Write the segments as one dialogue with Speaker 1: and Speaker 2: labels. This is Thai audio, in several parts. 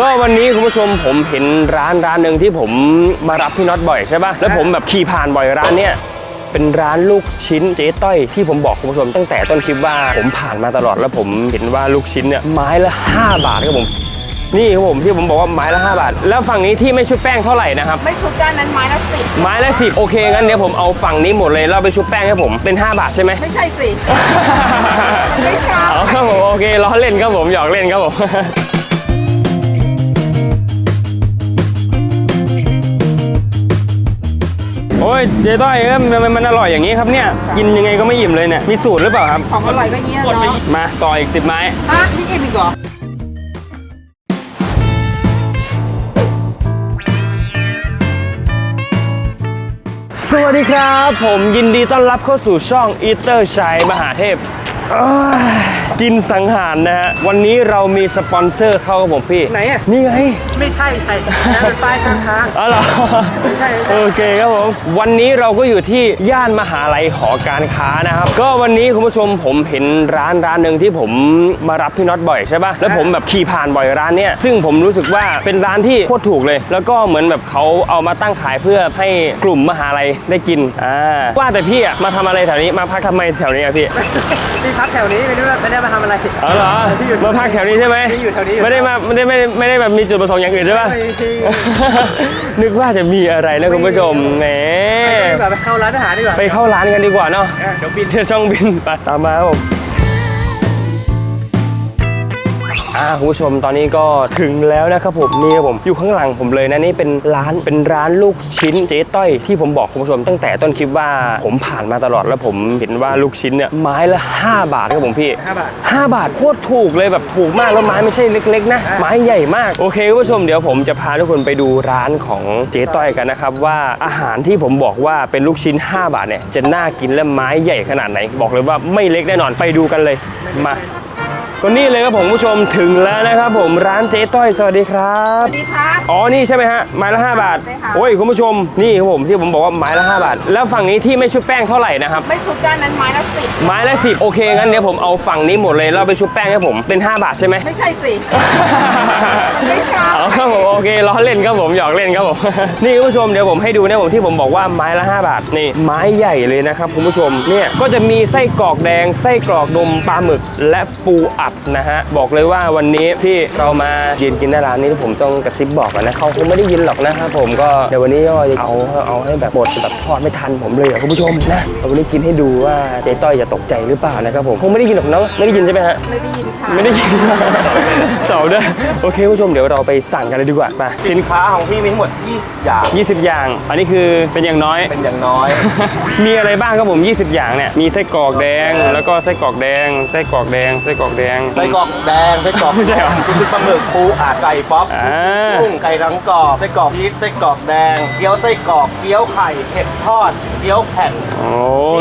Speaker 1: ก็วันนี้คุณผู้ชมผมเห็นร้านร้านหนึ่งที่ผมมารับพี่น็อตบ่อยใช่ป่ะแล้วผมแบบขี่ผ่านบ่อยร้านเนี้ยเป็นร้านลูกชิ้นเจ๊ต้อยที่ผมบอกคุณผู้ชมตั้งแต่ต้นคลิปว่าผมผ่านมาตลอดแล้วผมเห็นว่าลูกชิ้นเนี่ยไม้ละ 5 บาทครับผม นี่ครับผมที่ผมบอกว่าไม้ละ 5 บาท แล้วฝั่งนี้ที่ไม่ชุบแป้งเท่าไหร่นะครับ
Speaker 2: ไม่ชุบด้านนั้นไม้ละสิบ
Speaker 1: ไม้ละสิบโอเคงั้นเดี๋ยวผมเอาฝั่งนี้หมดเลยแล้วไปชุบแป้งให้ผมเป็น 5 บาทใช่ไหม
Speaker 2: ไม่ใช่สิ ไม่ใช่
Speaker 1: เอาครับผมโอเคล้อเล่นครับผมหยอกเล่นครับผม ยเจ๊ต้อยเอ้ยทำไมมันอร่อยอย่างนี้ครับเนี่ย กินยังไงก็ไม่อิ่มเลยเนี่ย มีสูตรหรือเปล่าครับ
Speaker 2: ของอร่อยก็อย่างนี้นะเนาะ
Speaker 1: มาต่ออีกสิบไม้
Speaker 2: ฮะนี่อิ่มอีกเหรอ
Speaker 1: สวัสดีครับ ผมยินดีต้อนรับเข้าสู่ช่องอีเตอร์ชัยมหาเทพเอ้ย กินสังหารนะฮะ วันนี้เรามีสปอนเซอร์เข้าครับผมพี่
Speaker 3: ไหนอะ
Speaker 1: นี่ไง
Speaker 3: ไม่ใช่ใช่นั่นเป็นป้ายข้างทาง
Speaker 1: อ๋อเหรอ
Speaker 3: ไม่ใช่ไม่ใช่
Speaker 1: โอเคครับผม วันนี้เราก็อยู่ที่ย่านมหาลัยหอการค้านะครับ ก็วันนี้คุณผู้ชมผมเห็นร้านร้านหนึ่งที่ผมมารับพี่น็อตบ่อยใช่ป่ะ แล้วผมแบบขี่ผ่านบ่อยร้านเนี้ย ซึ่งผมรู้สึกว่าเป็นร้านที่โคตรถูกเลย แล้วก็เหมือนแบบเขาเอามาตั้งขายเพื่อให้กลุ่มมหาลัยได้กิน อ่า ว่าแต่พี่อะมาทำอะไรแถวนี้ มาพักทำไมแถวนี้อะพี่
Speaker 3: ที่พักแถวนี้ไม่ได้ว่าไม่ได้มาทำอะไร
Speaker 1: อ๋อเหรอ
Speaker 3: ที่อยู่
Speaker 1: มาพักแถวนี้ใช่ไหม
Speaker 3: ที่อยู่แถวนี้
Speaker 1: ไม่ได้มาไม่ได้ไม่ได้ไม่ได้แบบมีจุดประสงค์อย่างอื่นใช่ป่ะ
Speaker 3: ไม่มี
Speaker 1: นึกว่าจะมีอะไรนะคุณผู้ชมแหม
Speaker 3: ดีกว่าไปเข้าร้านอาหารดีกว่า
Speaker 1: ไปเข้าร้านกันดีกว่าเนาะ
Speaker 3: เออเดี๋ยวบิน
Speaker 1: เที่ยวช่องบินไปตามมาครับผม อ่าคุณผู้ชมตอนนี้ก็ถึงแล้วนะครับผมนี่ครับผมอยู่ข้างหลังผมเลยนะนี่เป็นร้านเป็นร้านลูกชิ้นเจ๊ต้อยที่ผมบอกคุณผู้ชมตั้งแต่ต้นคลิปว่าผมผ่านมาตลอดแล้วผมเห็นว่าลูกชิ้นเนี่ยไม้ละ 5 บาทครับผมพี่
Speaker 3: ห้าบาท
Speaker 1: 5 บาทโคตรถูกเลยแบบถูกมากแล้วไม้ไม่ใช่เล็กๆนะ
Speaker 3: อะ
Speaker 1: ไม้ใหญ่มากโอเคคุณผู้ชมเดี๋ยวผมจะพาทุกคนไปดูร้านของเจ๊ต้อยกันนะครับว่าอาหารที่ผมบอกว่าเป็นลูกชิ้น 5 บาทเนี่ยจะน่ากินและไม้ใหญ่ขนาดไหน บอกเลยว่าไม่เล็กแน่นอนไปดูกันเลยมา ก็นี่เลยครับผมผู้ชมถึงแล้วนะครับผมร้านเจ๊ต้อยสวัสดีครั
Speaker 2: ส
Speaker 1: บ
Speaker 2: วัสดีครับ
Speaker 1: อ๋อ นี่ใช่ไหมฮะไม้ละ 5 บาท
Speaker 2: ใช่ค่ะ
Speaker 1: โอ้ยคุณผู้ชมนี่ครับผมที่ผมบอกว่าไม้ละ 5 บาท แล้วฝั่งนี้ที่ไม่ชุบแป้งเท่าไหร่นะครับ
Speaker 2: ไม่ชุบด้านนั้นไม้ละสิบ
Speaker 1: ไม้ละสิบโอเคงั้นเดี๋ยวผมเอาฝั่งนี้หมดเลยแล้วไปชุบแป้งให้ผมเป็น 5 บาทใช่ไหม
Speaker 2: ไม่ใช่สิ ไม่ใช่
Speaker 1: เอาครับผมโอเคล้อเล่นครับผมหยอกเล่นครับผม นี่คุณผู้ชมเดี๋ยวผมให้ดูนะผมที่ผมบอกว่าไม้ละ 5 บาทนี่ไม้ใหญ่เลยนะครับคุณผู้ชมเนี่ยก็จะมีไส้กรอกแดงไส้กรอกนมปลาหมึก และปูอัดนะฮะบอกเลยว่าวันนี้พี่เรามายืนกินในร้านนี้ผมต้องกระซิบบอกกันนะเขาคงไม่ได้ยินหรอกนะครับผมก็เดี๋ยววันนี้ก็เอาเอาให้แบบบดแบบทอดไม่ทันผมเลยอะคุณผู้ชมนะเอาวันนี้กินให้ดูว่าเจ๊ต้อยจะตกใจหรือเปล่านะครับผมคงไม่ได้ยินหรอกเนาะไม่ได้ยินใช่ไหมฮะ
Speaker 2: ไม่ได้ยินค่ะ
Speaker 1: ไม่ได้ยินตอบด้วยโอเคผู้ชมเดี๋ยวเราไปสั่งกันเลยดีกว่าไปสิน
Speaker 4: ค้าของพี่มีทั้งหมด 20 อย่าง
Speaker 1: 20 อย่าง อันนี้คือเป็นอย่างน้อย
Speaker 4: เป็นอย่างน้อย
Speaker 1: มีอะไรบ้างครับผม 20 อย่างเนี่ยมีไส้กรอกแดง แล้วก็ไส้กรอกแดงไส้กรอกแดงไส้กรอกแดง
Speaker 4: ไส้กรอกแดงไส้กรอก
Speaker 1: ไม่ใช่เหรอ
Speaker 4: ลูกชิ้นปลาหมึกปูอัดไก่ป๊อป
Speaker 1: อ่า
Speaker 4: กุ้งไก่ทั้งกรอบไส้กรอกชีสไส้กรอกแดงเกี๊ยวไส้กรอกเกี๊ยวไข่เห็ดทอดเกี๊ยวแผ่น
Speaker 1: โอ้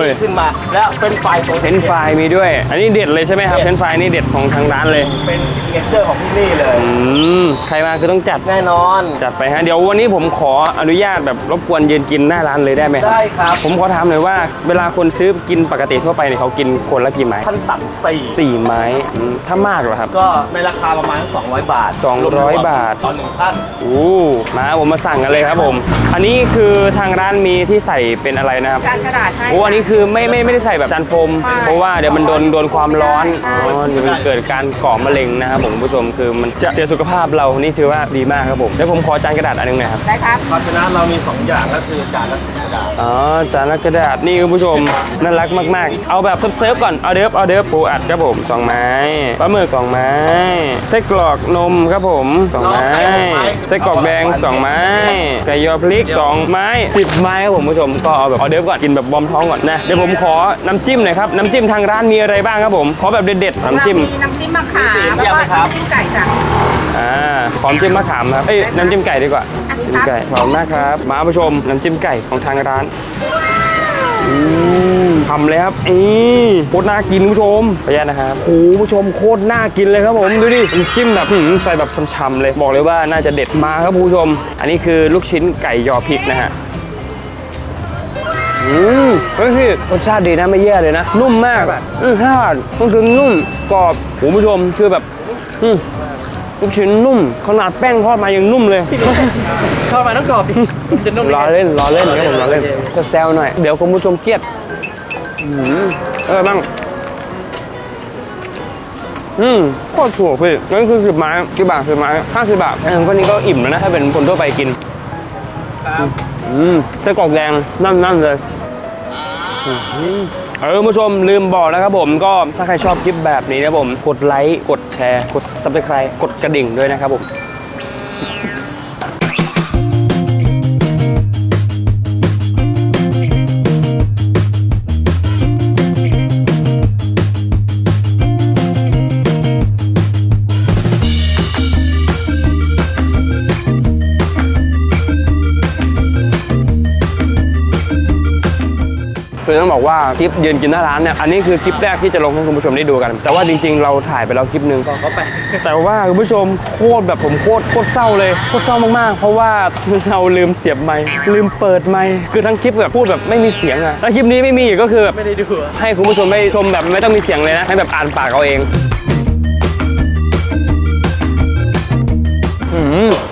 Speaker 1: ย
Speaker 4: ที่ขึ้นมา แล้วเป็นไฟตัว
Speaker 1: เฟรนช์ฟรายมีด้วย อันนี้เด็ดเลยใช่ไหมครับเฟรนช์ฟรายนี่เด็ดของทางร้านเลย
Speaker 4: เป็นซิกเนเจอร์ของที่นี่เลย
Speaker 1: อืมใครมาคือต้องจัด
Speaker 4: แน่นอน
Speaker 1: จัดไปฮะ เดี๋ยววันนี้ผมขออนุญาตแบบรบกวนยืนกินหน้าร้านเลยได้ไหมครับ
Speaker 4: ได้ครับ
Speaker 1: ผมขอถามหน่อยว่า เวลาคนซื้อกินปกติทั่วไปเนี่ยเขากินคนละกี่ไม้
Speaker 4: ขั้นต่ำสี่
Speaker 1: สี่ไม้อืมถ้ามากเหรอครับ
Speaker 4: ก็ในราคาประมาณ 200 บาท
Speaker 1: 200 บาท
Speaker 4: ต่อหนึ่งท่าน
Speaker 1: โอ้มาผมมาสั่งกันเลยครับผม อันนี้คือทางร้านมีที่ใส่เป็นอะไรนะครับ
Speaker 2: จานกระดาษให้
Speaker 1: โอ้อันนี้คือไม่ไม่ไม่ได้ใส่แบบจานโฟม
Speaker 2: ไม่
Speaker 1: เพราะว่าเดี๋ยวมันโดนโดนความร้อน
Speaker 2: ใช่
Speaker 1: อ๋อเดี๋ยวมันเกิดการก่อมะเร็งนะครับผมคุณผู้ชมคือมันจะเสียสุขภาพเรานี่ถือว่าดีมากครับผมเดี๋ยวผมขอจานกระดาษอันหนึงหน่อยครับ
Speaker 2: ได้ครับ
Speaker 4: ภาชนะเรามี 2 อย่างก็คือจานละสิบกระดาษ
Speaker 1: อ๋อจานกระดาษนี่คุณผู้ชมน่ารักมาก ๆ เอาแบบเซิร์ฟๆก่อนเอาเดิฟเอาเดิฟปูอัดครับผมสองไม้ปลาหมึกสองไม้ไส้กรอกนมครับผมสองไม้ไส้กรอกแดงสองไม้ไก่ยอพริกสองไม้สิบไม้ครับผมผู้ชมก็เอาแบบเอาเดิฟก่อนกินแบบบอมท้องก่อนนะเดี๋ยวผมขอน้ำจิ้มหน่อยครับน้ำจิ้มทางร้านมีอะไรบ้างครับผมขอแบบเด็ดๆน้ำจิ้ม
Speaker 2: เรามีน้ำจิ้มมะขามแล้วก็น้ำจิ้มไก่จ้ะ
Speaker 1: อ่าขอน้ำจิ้มมะขามครับเอ้ยน้ำจิ้มไก่ดีกว่า
Speaker 2: อันนี้
Speaker 1: น้ำ
Speaker 2: ครับ
Speaker 1: จิ้มไก่ขอบคุณมากครับ มาผู้ชมน้ำจิ้มไก่ของทางร้านอืม ทำเลยครับอีโคตรน่ากินคุณผู้ชมขออนุญาตนะครับโอ้โหผู้ชมโคตรน่ากินเลยครับผมดูดิน้ำจิ้มแบบหืมใส่แบบช่ำๆเลยบอกเลยว่าน่าจะเด็ดมาครับผู้ชม อันนี้คือลูกชิ้นไก่ยอพริกนะฮะอืมเฮ้ยพี่รสชาติดีนะไม่แย่เลยนะ นุ่มมากอืมห้าบาทก็คือนุ่มกรอบโอ้โหผู้ชมคือแบบอืมลูกชิ้นนุ่มขนาดแป้งทอดมายังนุ่มเลย
Speaker 3: เข้ามาต้องกรอบดิจะนุ่ม
Speaker 1: รอเล่นรอเล่นครับผมรอเล่นจะแซวหน่อย เดี๋ยวคุณผู้ชมเครียด อืมเออบ้าง อืมโคตรถูกพี่นั่นคือสิบไม้กี่บาทสิบไม้ห้าสิบบาทอันนั้นก็นี้ก็อิ่มแล้วนะ ถ้าเป็นคนทั่วไปกิน
Speaker 3: ครับ
Speaker 1: อืมไส้กรอกแดงนั่นๆเลยอืมเออคุณผู้ชมลืมบอกนะครับผมก็ถ้าใครชอบคลิปแบบนี้นะผม กดไลค์ กดแชร์ กด subscribe กดกระดิ่งด้วยนะครับผม คือต้องบอกว่าคลิปยืนกินหน้าร้านเนี่ยอันนี้คือคลิปแรกที่จะลงให้คุณผู้ชมได้ดูกัน แต่ว่าจริงๆ เราถ่ายไปแล้วคลิปหนึ่ง
Speaker 3: กเขาไป
Speaker 1: แต่ว่าคุณผู้ชมโคตรแบบผมโคตรโคตรเศร้าเลยโคตรเศร้ามากๆ เพราะว่าเราลืมเสียบไมค์ลืมเปิดไมค์คือทั้งคลิปแบบพูดแบบไม่มีเสียงอะแล้วคลิปนี้ไม่มีอีกก็คือแบบ
Speaker 3: ไม่ได้ดู
Speaker 1: ให้คุณผู้ชมได้ชมแบบไม่ต้องมีเสียงเลยนะให้แบบอ่านปากเอาเอง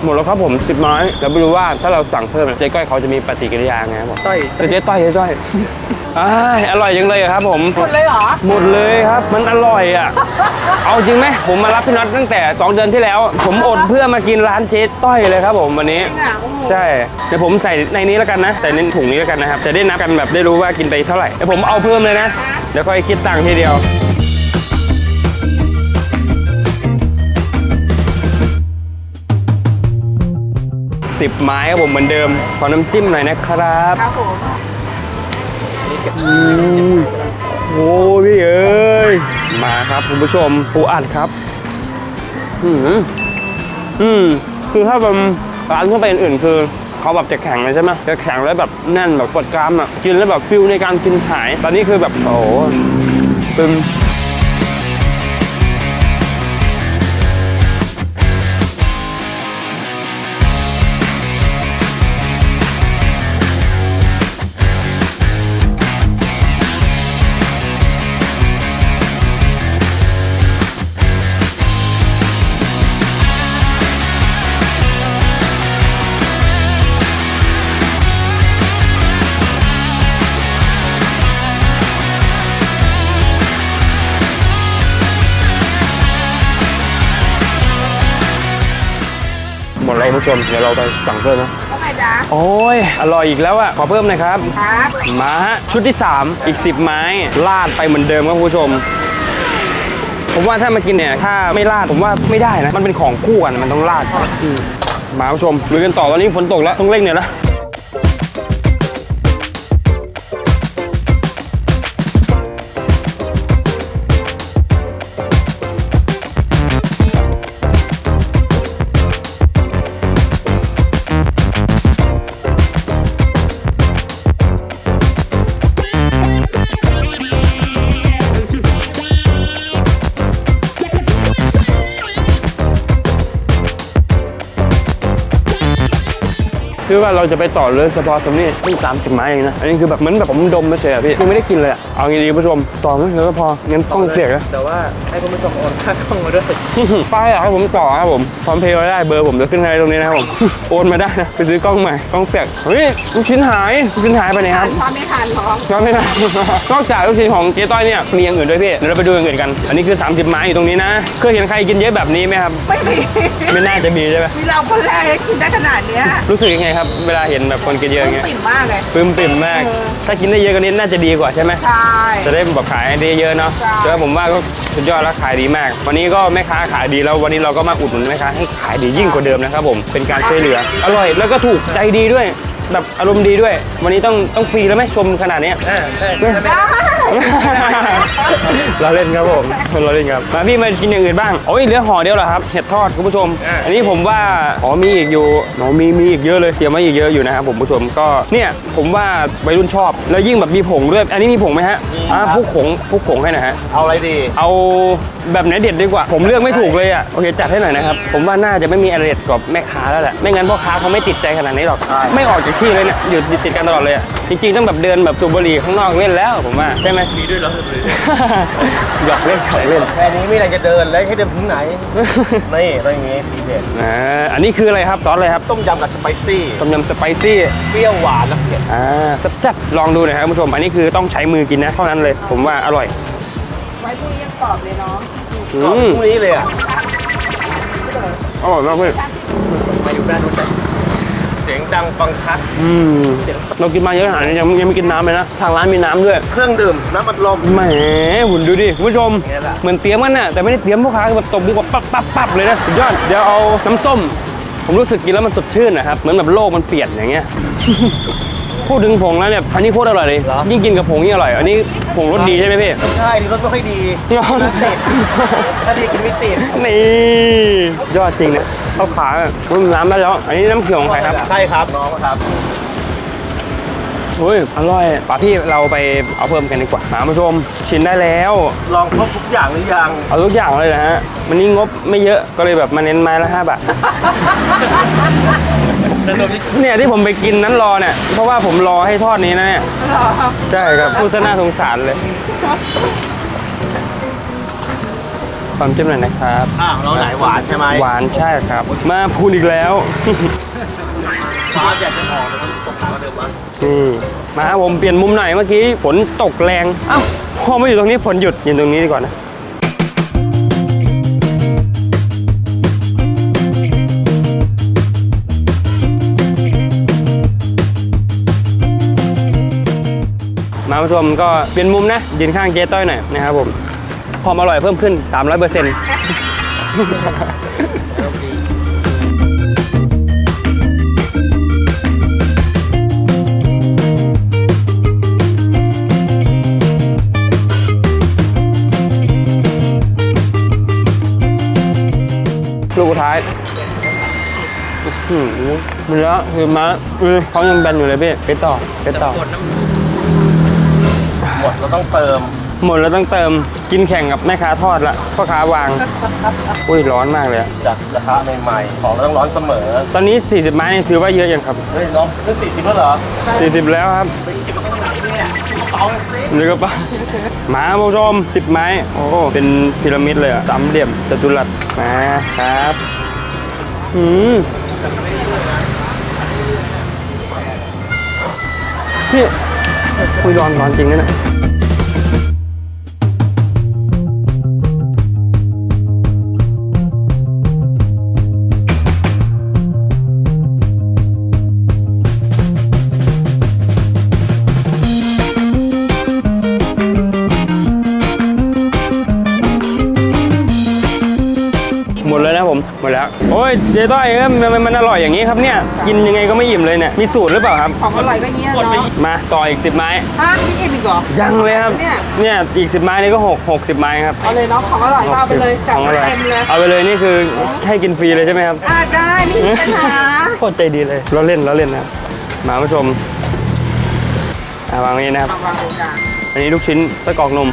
Speaker 1: มหมดแล้วครับผมสิบไม้แล้วไม่รู้ว่าถ้าเราสั่งเพิ่มเจ๊ก้อยเขาจะมีปฏิกิริยาไงครับผม
Speaker 3: ต้อย
Speaker 1: เจ๊ต้อยเจ๊ต้อยอ้ายอร่อยจังเลยอะครับผม
Speaker 2: หมดเลยเหรอ
Speaker 1: หมดเลยครับ มันอร่อยอะ เอาจริงไหมผมมารับพี่น็อตตั้งแต่ 2 เดือนที่แล้ว ผมอดเพื่อมากินร้านเจ๊ต้อยเลยครับผมวันนี้
Speaker 2: จริงอะโอ้โห
Speaker 1: ใช่ เดี๋ยวผมใส่ในนี้แล้วกันนะ ใส่ในถุงนี้แล้วกันนะครับ จะได้นับกันแบบได้รู้ว่ากินไปเท่าไหร่เดี๋ยวผมเอาเพิ่มเลยนะ เดี๋ยวค่อยคิดตังค์ทีเดียว สิบไม้ครับผมเหมือนเดิม ขอน้ำจิ้มหน่อยนะครับ
Speaker 2: ครับผม
Speaker 1: อืมโอ้พี่เอ้ย มาครับคุณผู้ชมปูอัดครับ อืมอืมคือถ้าเป็นร้านทั่วไปอื่นๆ คือเขาแบบจะแข็งเลยใช่ไหมจะแข็งแล้วแบบแน่นแบบปวดกรามอะ กินแล้วแบบฟิลในการกินหาย ตอนนี้คือแบบโอ้โหตึมห ชม เดี๋ยวเราไปสั่งเพิ่มนะ
Speaker 2: เท่าไหร่จ๊ะ
Speaker 1: โอ้ย อร่อยอีกแล้วอะ ขอเพิ่มหน่อยครับ
Speaker 2: ครับ
Speaker 1: มาฮะ ชุดที่ 3 อีก 10 ไม้ ลาดไปเหมือนเดิมครับคุณผู้ชม ผมว่าถ้ามากินเนี่ย ถ้าไม่ลาดผมว่าไม่ได้นะ มันเป็นของคู่กัน มันต้องลาดอืมมาคุณผู้ชมลุยกันต่อตอนนี้ฝนตกแล้ว ต้องเร่งเนี่อยละ คือว่าเราจะไปต่อเลยสปอร์ตตรงนี้เพิ่งสามสิบไม้เองนะ อันนี้คือแบบเหมือนแบบผมดมไม่เฉยอะพี่ยังไม่ได้กินเลยอะเอางี้ดีคุณผู้ชมต่อไม่เยอะก็พองั้นต้องเสียนะ
Speaker 3: แต่ว่าให้คุณผู้ชมโอนค่ากล้องมาด้วย
Speaker 1: ป้ายอยากให้ผมต่อครับผมพร้อมเพย์ไว้ได้เบอร์ผมจะขึ้นให้ตรงนี้นะครับผม โอนมาได้นะไปซื้อกล้องใหม่กล้องเปียกเฮ้ยลูกชิ้นหายลูกชิ้นหายไปไหนครับ
Speaker 2: ทานไม่ทานน้อง
Speaker 1: ก็ไม่ได้ นอกจากลูกชิ้นของเจ๊ต้อยเนี่ยมีอย่างอื่นด้วยพี่เดี๋ยวเราไปดูอย่างอื่นกัน อันนี้คือ 30 ไม้อยู่ตรงนี้นะเคยเห็นใครกินเยอะแบบนี้ไหมครับ
Speaker 2: ไม่มี
Speaker 1: ไม่น่าจะมีใช่ไหม
Speaker 2: มีเราคนแรกที่กินได้ขนาดเนี้ย
Speaker 1: รู้สึกยังไงครับเวลาเห็นแบบคนกินเยอะอย่างเงี้ย
Speaker 2: ปิ่มมากเลย
Speaker 1: ปลื้มปิ่มมาก
Speaker 2: เออ
Speaker 1: ถ้ากินได้เยอะกว่านี้น่าจะดีกว่าใช่ไหม
Speaker 2: ใช่
Speaker 1: จะได้แบบขายได้เยอะเนาะ
Speaker 2: ใช่
Speaker 1: แต่ว่าผมว่าก็สุดยอดแล้วขายดีมาก วันนี้ก็แม่ค้าขายดีแล้ววันนี้เราก็มาอุดหนุนแม่ค้าให้ขายดียิ่งกว่าเดิมนะครับผม เป็นการช่วยเหลือ อร่อยแล้วก็ถูกใจดีด้วย แบบอารมณ์ดีด้วย วันนี้ต้องต้องฟรีแล้วไหมชมขนาดเนี้ย
Speaker 3: อ่าใช่
Speaker 2: ได้
Speaker 1: เราเล่นครับผมเราเล่นครับมาพี่มากินอย่างอื่นบ้างโอ้ยเหลือห่อเดียวเหรอครับเห็ดทอดคุณผู้ชม อันนี้ผมว่าอ๋อมีอีกอยู่อ๋อมีมีอีกเยอะเลยเตรียมมาอีกเยอะอยู่นะครับผมผู้ชมก็เนี่ยผมว่าวัยรุ่นชอบ แล้วยิ่งแบบมีผงด้วยอันนี้มีผงไหมฮะอ่าพวกผงพวกผงให้หนะฮะ
Speaker 4: เอาอะไรดี
Speaker 1: เอา แบบไหนเด็ดดีกว่า ผมเลือกไม่ถูกเลยอะโอเคจัดให้หน่อยนะครับ ผมว่าน่าจะไม่มีอะไรเด็ดกว่าแม่ค้าแล้วแหละไม่งั้นพ่อค้าเขาไม่ติดใจขนาดนี้หรอก ไม่ออกจากที่เลยเนี่ยอยู่ติดกันตลอดเลยอะจริงๆต้องแบบเดินแบบสูบบุหรี่ข้างนอกเล่นแล้วผมว่าใช่ไหมมีด้วยเหรอหยอกเล่นหยอกเล่น
Speaker 4: แค่นี้ไม่อะไรจะเดินแล้วให้เดินถึงไหนนี่ต้องอย่างงี้ทีเด็ด
Speaker 1: อ่าอันนี้คืออะไรครับซอสอะไรครับ
Speaker 4: ต้มยำกับสไปซี่
Speaker 1: ต้มยำสไปซี่
Speaker 4: เปรี้ยวหวานและเผ็ด
Speaker 1: อ่าแซ่บๆลองดูหน่อยครับคุณผู้ชมอันนี้คือต้องใช้มือกินนะเท่านั้นเลย ผมว่าอร่อย
Speaker 2: ไว้พรุ่งนี้ยังกรอบเลยเนาะ
Speaker 1: อื
Speaker 4: กรอบ
Speaker 1: ม
Speaker 4: พรุ่งนี้เลยอะ
Speaker 1: อร่อยมากเพื่อน
Speaker 4: มาอยู่ด้านนู้นเลยเสียงดังฟังชัด
Speaker 1: อืมเรากินมาเยอะขนาดนี้ยังยังไม่กินน้ำเลยนะ ทางร้านมีน้ำด้วย
Speaker 4: เครื่องดื่มน้ำอัดลม
Speaker 1: แหมหุ่นดูดิคุณผู้ชม
Speaker 4: เนี่ยแหละ
Speaker 1: เหมือนเตรียมกันน่ะแต่ไม่ได้เตรียมพ่อค้าคือแบบตบมือแบบปั๊บปั๊บปั๊บเลยนะสุดยอดเดี๋ยวเอาน้ำส้ม ผมรู้สึกกินแล้วมันสดชื่นนะครับ เหมือนแบบโลกมันเปลี่ยนอย่างเงี้ย พูดถึงผงแล้วเนี่ยอันนี้โคตรอร่อยเลยยิ่งกินกับผงยิ่งอร่อย อันนี้ผงรสดีใช่ไหมพี่
Speaker 4: ไม่ใช่นี่รสไม่ค่อยดี
Speaker 1: ยอด
Speaker 4: รสติดถ้าดีกินไม่ติด
Speaker 1: นี่ยอดจริงนะข้าวขาอะอืมน้ำได้แล้ว อันนี้น้ำเขียวของใครครับ
Speaker 4: ใช่ครับน้องครับ
Speaker 1: อุ้ยอร่อยป่าพี่เราไปเอาเพิ่มกันดีกว่ามาผู้ชมชิมได้แล้ว
Speaker 4: ลองครบทุกอย่างหรือยัง
Speaker 1: เอาทุกอย่างเลยนะฮะ วันนี้งบไม่เยอะก็เลยแบบมาเน้นไม้ละ5บาท
Speaker 3: แต่รวมนี่
Speaker 1: เนี่ยที่ผมไปกินนั้นรอเนี่ย เพราะว่าผมรอให้ทอดนี้นะเนี่ย
Speaker 2: หรอ
Speaker 1: ใช่ครับพูดซะน่าสงสารเลย ความจิ้มหน่อยนะครับ
Speaker 4: อ้าวเราไหนหวานใช่ไหม
Speaker 1: หวานใช่ครับ มาพูดอีกแล้ว
Speaker 4: ฟ้าแดดจะออกแต่มันตกมาเดิมวะ
Speaker 1: นี่มาครับผมเปลี่ยนมุมหน่อยเมื่อกี้ฝนตกแรง เอ้าพอมาอยู่ตรงนี้ฝนหยุดยืนตรงนี้ดีกว่านะ มาผู้ชมก็เปลี่ยนมุมนะยืนข้างเจ๊ต้อยหน่อยนะครับผมความอร่อยเพิ่มขึ้น 300เปอร์เซ็นต์ลูกท้ายอื้อหือมันแล้วคือมาอือเขายังแบนอยู่เลยพี่ไปต่อไปต่อ
Speaker 3: ดน้
Speaker 4: หมดเราต้องเติม
Speaker 1: หมดแล้วต้องเติมกินแข่งกับแม่ค้าทอดละพ่อค้าวาง อุ้ยร้อนมากเลยอะ
Speaker 4: จากกระทะใหม่ๆ ของเราต้องร้อนเสมอ
Speaker 1: ตอนนี้ 40 ไม้นี่ถือว่าเยอะยังครับ
Speaker 4: เฮ้ยน้องขึ้นสี่สิบแล้วเหรอ
Speaker 1: 40 แล้วครับ
Speaker 4: ไปกินมาตั้งไหนเนี่ยเตาสิ
Speaker 1: นี่ก็ปะมาผู้ชม10 ไม้ โอ้เป็นพีระมิดเลยอะสามเหลี่ยมจัตุรัสมาครับอืมพี่คุยร้อนร้อนจริงนะเนี่ย ยเจ๊ต้อยเอ้ยมันมันมันอร่อยอย่างนี้ครับเนี่ย กินยังไงก็ไม่อิ่มเลยเนี่ย มีสูตรหรือเปล่าครับ
Speaker 2: ของอร่อยก็เงี้ยเนาะ
Speaker 1: มาต่ออีก 10 ไม้
Speaker 2: ฮะมีอิ่มอีกเหรอ
Speaker 1: ยังเลยครับ
Speaker 2: เนี่ย
Speaker 1: เนี่ยอีก 10 ไม้นี่ก็6 60 ไม้ครับ
Speaker 2: เอาเลยเนาะของอร่อยก็เอาไปเลยจัด
Speaker 1: ของอ
Speaker 2: มา
Speaker 1: ร่อย
Speaker 2: เต็มเลย
Speaker 1: เอาไปเลยนี่คือให้กินฟรีเลยใช่ไหมครับ
Speaker 2: อ่าได้ไม่มีปัญหา
Speaker 1: โคตรใจดีเลยเราเล่นเราเล่นนะครับมาผู้ชมอ่าวางไว้นี่นะครับ
Speaker 2: มาวางตรงกลาง
Speaker 1: อันนี้ลูกชิ้นไส้กรอกนม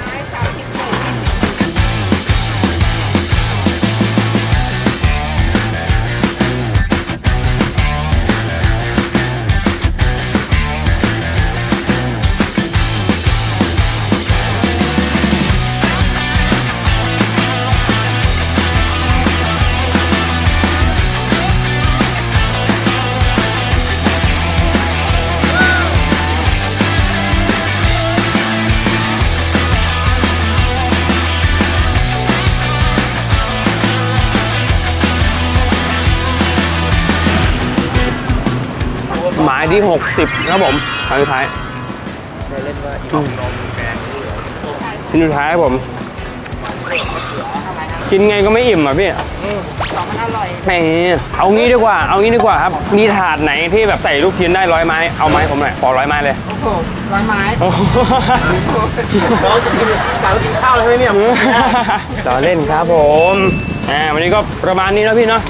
Speaker 1: ที่ 60ครับผมครั้งสุดท้าย
Speaker 3: ได้เล่นว่าอีกนมแกง
Speaker 1: ชิ้นสุดท้ายครับผม กินไงก็ไม่อิ่มอะพี่
Speaker 2: ของมันอร่อย
Speaker 1: แหมเอางี้ดีกว่า เอางี้ดีกว่าครับ มีถาดไหนที่แบบใส่ลูกชิ้นได้ร้อยไม้ เอาไม้ผมหน่อยขอร้อยไม้เลย
Speaker 2: โอ้โหร้อยไม้
Speaker 1: โอ้โห
Speaker 4: น้องจะกินกลางกินข้าวเลยใช่ไหมเนี่ย
Speaker 1: ต่อเล่นครับผม อ่าวันนี้ก็ประมาณนี้เนอะพี่เนาะ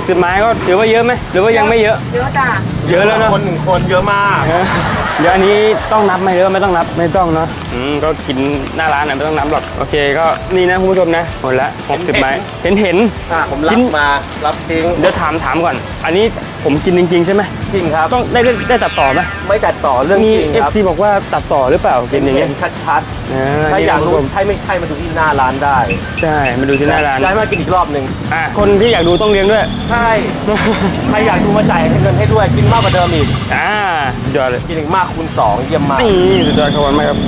Speaker 1: 60 ไม้ก็ถือว่าเยอะไหมหรือว่ายังไม่เยอะ
Speaker 2: เยอะจ้ะ
Speaker 1: เยอะแล้วเนอะ
Speaker 4: คนหนึ่งคนเยอะมาก
Speaker 1: เออเดี๋ยวอันนี้ต้องนับไหมหรือว่าไม่ต้องนับไม่ต้องเนาะอืมก็กินหน้าร้านน่ะไม่ต้องนับหรอกโอเคก็นี่นะคุณผู้ชมนะหมดละ60 ไม้เห็นเห็น
Speaker 4: อะผมรั
Speaker 1: กิ
Speaker 4: บ
Speaker 1: น
Speaker 4: มา รับทิ้ง
Speaker 1: เดี๋ยวถามถามก่อน อันนี้ผมกินจริง ๆ ใช่ไหไหม
Speaker 4: จริงครับ
Speaker 1: ต้องได้ได้ได้ตัดต่อไหม
Speaker 4: ไม่ตัดต่อเรื่อง
Speaker 1: มี
Speaker 4: จริงครับ
Speaker 1: FC บอกว่าตัดต่อหรือเปล่ากินอย่างเงี้ย
Speaker 4: ห็ชัด
Speaker 1: อ่า
Speaker 4: ๆถ้าอยากรู้
Speaker 1: นี่นะคุณผู้ชม
Speaker 4: ใช่ไม่ใช่มาดูที่หน้าร้านได้
Speaker 1: ใช่มาดูที่หน้าร้าน
Speaker 4: ย้ายมากินอีกรอบหนึ่ง
Speaker 1: อะคนที่อยากดูต้องเลี้ยงด้วย
Speaker 4: ใช่ ใครอยากดูมาจ่ายเงินให้ด้วยกินมากกว่าเดิมอีก
Speaker 1: อ่าสุดยอดเลย
Speaker 4: กินอีกมากคูณสองเยี่ยมมาก
Speaker 1: นี่สุดยอดครับวันมากครับ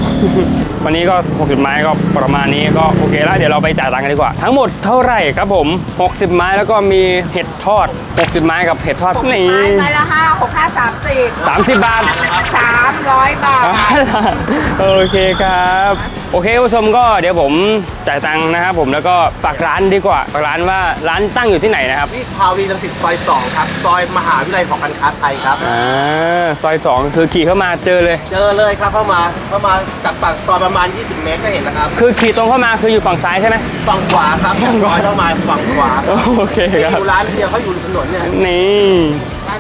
Speaker 1: วันนี้ก็60ไม้ก็ประมาณนี้ก็โอเคแล้วเดี๋ยวเราไปจ่ายตังค์กันดีกว่า ทั้งหมดเท่าไหร่ครับผม 60 ไม้แล้วก็มีเห็ดทอด 60 ไม้กับเห็ดทอดนี่
Speaker 2: ไม้ไม้ละห้าหกห้าสามสิบ
Speaker 1: 30บาท
Speaker 2: สามร้อยบาท
Speaker 1: โอเคครับ โอเคคุณผู้ชมก็เดี๋ยวผมจ่ายตังค์นะครับผมแล้วก็ฝากร้านดีกว่าฝากร้านว่าร้านตั้งอยู่ที่ไหนนะครับ
Speaker 4: ที่พาวีรังสิตซอยสองครับซอยมหาวิทยาลัยหอการค้าไทยครับ
Speaker 1: อ่าซอยสองคือขี่เข้ามาเจอเลย
Speaker 4: เจอเลยครับเข้ามาเข้ามาจากปากซอยประมาณ20 เมตรก็เห็นแล้วครับ
Speaker 1: คือขี่ตรงเข้ามาคืออยู่ฝั่งซ้ายใช่ไหม
Speaker 4: ฝั่งขวาครับจากซอยเข้ามาฝั่งขวา
Speaker 1: โอเคครับ
Speaker 4: อยู่ร้านเดียวเขาอยู่ริมถนนเนี่ย
Speaker 1: นี่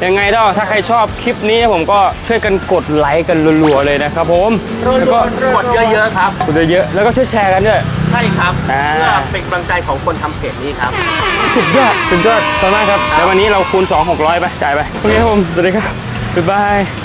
Speaker 1: ยังไงก็ถ้าใครชอบคลิปนี้ผมก็ช่วยกันกดไลค์กันรัวๆเลยนะครับผม แล้วก็
Speaker 4: กดเยอะๆครับ
Speaker 1: กดเยอะๆ แล้วก็ช่วยแชร์กันด้วย
Speaker 4: ใช่ครับ
Speaker 1: อ่า
Speaker 4: เพื่อเป็นกำลังใจของคนทำเพจนี้ครับ
Speaker 1: สุดยอด สุดยอดขอบคุณมากครับ แล้ววันนี้เราคูณ 2 600 ไป จ่ายไป โอเคครับผม สวัสดีครับ บ๊ายบาย